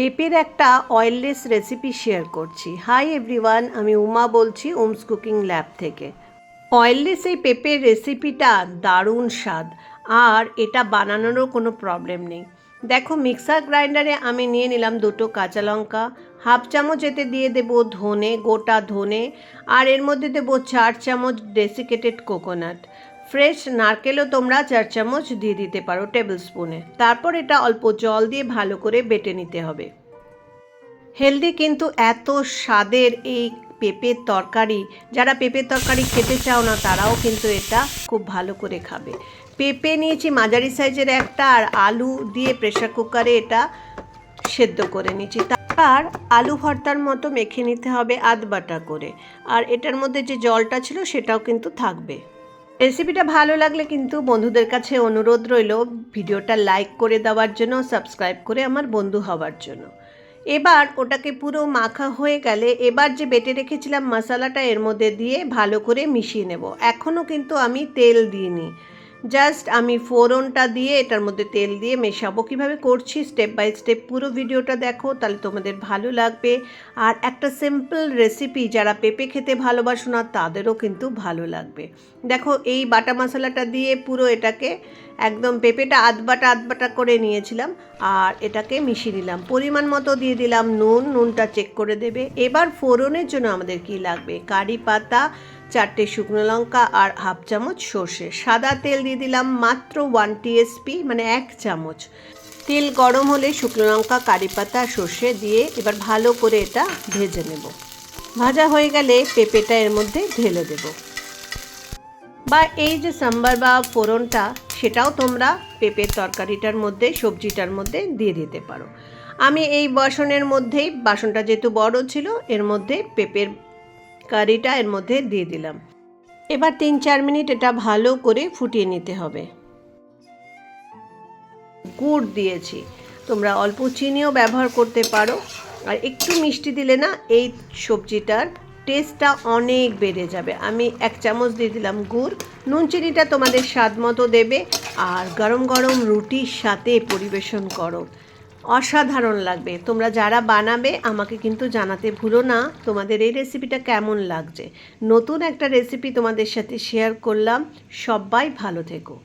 পেঁপের একটা oilless recipe share করছি। হাই এভরিওয়ান আমি উমা বলছি উমস কুকিং ল্যাব থেকে। অয়েললেস এই পেঁপের রেসিপিটা দারুণ স্বাদ, আর এটা বানানোরও কোনো প্রবলেম নেই। দেখো মিক্সার গ্রাইন্ডারে আমি নিয়ে নিলাম দুটো কাঁচা লঙ্কা হাফ চামচ এতে দিয়ে দেবো ধনে, গোটা ধনে, আর এর মধ্যে দেবো চার চামচ ডেসিকেটেড কোকোনাট ফ্রেশ নারকেলও তোমরা চার চামচ দিয়ে দিতে পারো টেবিল স্পুনে তারপর এটা অল্প জল দিয়ে ভালো করে বেটে নিতে হবে। হেলদি কিন্তু এত স্বাদের এই পেঁপের তরকারি, যারা পেঁপের তরকারি খেতে চাও না, তারাও কিন্তু এটা খুব ভালো করে খাবে। পেঁপে নিয়েছি মাঝারি সাইজের একটা আর আলু দিয়ে প্রেশার কুকারে এটা সেদ্ধ করে নিয়েছি। তার আলু ভর্তার মতো মেখে নিতে হবে আধ বাটা করে। আর এটার মধ্যে যে জলটা ছিল সেটাও কিন্তু থাকবে। রেসিপিটা ভালো লাগলে কিন্তু বন্ধুদের কাছে অনুরোধ রইল ভিডিওটা লাইক করে দেওয়ার জন্য, সাবস্ক্রাইব করে আমার বন্ধু হওয়ার জন্য। এবার ওটাকে পুরো মাখা হয়ে গেলে এবার যে বেটে রেখেছিলাম মশলাটা এর মধ্যে দিয়ে ভালো করে মিশিয়ে নেব। এখনও কিন্তু আমি তেল দিইনি। জাস্ট আমি ফোড়নটা দিয়ে এটার মধ্যে তেল দিয়ে মেশাবো। কীভাবে করছি? স্টেপ বাই স্টেপ পুরো ভিডিওটা দেখো, তাহলে তোমাদের ভালো লাগবে। আর একটা সিম্পল রেসিপি যারা পেঁপে খেতে ভালোবাসো না, তাদেরও কিন্তু ভালো লাগবে। দেখো, এই বাটা মশলাটা দিয়ে পুরো এটাকে একদম পেঁপেটা আধ বাটা আধ বাটা করে নিয়েছিলাম আর এটাকে মিশিয়ে নিলাম। পরিমাণ মতো দিয়ে দিলাম নুন, নুনটা চেক করে দেবে। এবার ফোড়নের জন্য আমাদের কি লাগবে? কারি পাতা চারটে শুকনো লঙ্কা আর হাফ চামচ সর্ষে। সাদা তেল দিয়ে দিলাম মাত্র ওয়ান টিএসপি মানে এক চামচ। তেল গরম হলে শুকনো লঙ্কা, কারি পাতা, সর্ষে দিয়ে এবার ভালো করে এটা ভেজে নেব। ভাজা হয়ে গেলে পেঁপেটা এর মধ্যে ঢেলে দেব। বা এই যে সাম্বার বা ফোড়নটা, সেটাও তোমরা পেঁপের তরকারিটার মধ্যে, সবজিটার মধ্যে দিয়ে দিতে পারো। আমি এই বাসনের মধ্যেই, বাসনটা যেহেতু বড় ছিল, এর মধ্যে পেঁপের কারিটা এর মধ্যে দিয়ে দিলাম। এবার তিন চার মিনিট এটা ভালো করে ফুটিয়ে নিতে হবে। গুড় দিয়েছি। তোমরা অল্প চিনিও ব্যবহার করতে পারো। আর একটু মিষ্টি দিলে না এই সবজিটার টেস্টটা অনেক বেড়ে যাবে। আমি এক চামচ দিয়ে দিলাম গুড়। নুন চিনিটা তোমাদের স্বাদ মতো দেবে। আর গরম গরম রুটির সাথে পরিবেশন করো। অসাধারণ লাগবে। তোমরা যারা বানাবে, আমাকে কিন্তু জানাতে ভুলো না, তোমাদের এই রেসিপিটা কেমন লাগছে। নতুন একটা রেসিপি তোমাদের সাথে শেয়ার করলাম। সবাই ভালো থেকো।